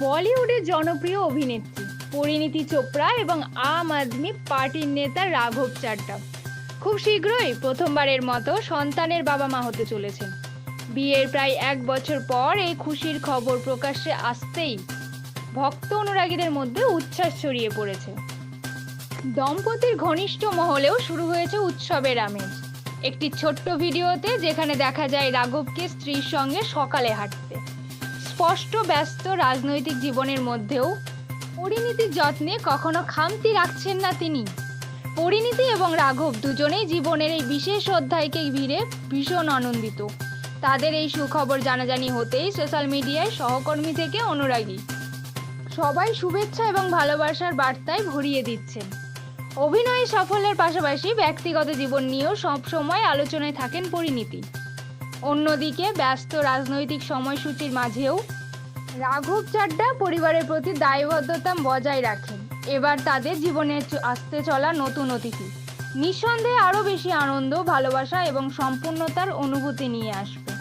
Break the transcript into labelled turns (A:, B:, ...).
A: বলিউডের জনপ্রিয় অভিনেত্রী পরিণীতি চোপড়া এবং আম আদমি পার্টির নেতা রাঘব চাড্ডা। খুব শীঘ্রই প্রথমবারের মতো সন্তানের বাবা মা হতে চলেছেন। বিয়ের প্রায় এক বছর পর এই খুশির খবর প্রকাশ্যে আসতেই ভক্ত অনুরাগীদের মধ্যে উচ্ছ্বাস ছড়িয়ে পড়েছে। দম্পতির ঘনিষ্ঠ মহলেও শুরু হয়েছে উৎসবের আমেজ। একটি ছোট্ট ভিডিওতে যেখানে দেখা যায় রাঘবকে স্ত্রীর সঙ্গে সকালে হাঁটতে। স্পষ্ট, ব্যস্ত রাজনৈতিক জীবনের মধ্যেও পরিণীতির যত্নে কখনো খামতি রাখছেন না তিনি। পরিণীতি এবং রাঘব দুজনেই জীবনের এই বিশেষ অধ্যায়কে ঘিরে ভীষণ আনন্দিত। তাদের এই সুখবর জানাজানি হতেই সোশ্যাল মিডিয়ায় সহকর্মী থেকে অনুরাগী। সবাই শুভেচ্ছা এবং ভালোবাসার বার্তায় ভরিয়ে দিচ্ছেন। অভিনয়ে সাফল্যের পাশাপাশি ব্যক্তিগত জীবন নিয়েও সবসময় আলোচনায় থাকেন পরিণীতি। অন্যদিকে ব্যস্ত রাজনৈতিক সময়সূচির মাঝেও রাঘব চাড্ডা পরিবারের প্রতি দায়বদ্ধতা বজায় রাখেন। এবার তাদের জীবনে আসতে চলা নতুন অতিথি। নিঃসন্দেহে আরও বেশি আনন্দ, ভালোবাসা এবং সম্পূর্ণতার অনুভূতি নিয়ে আসবে।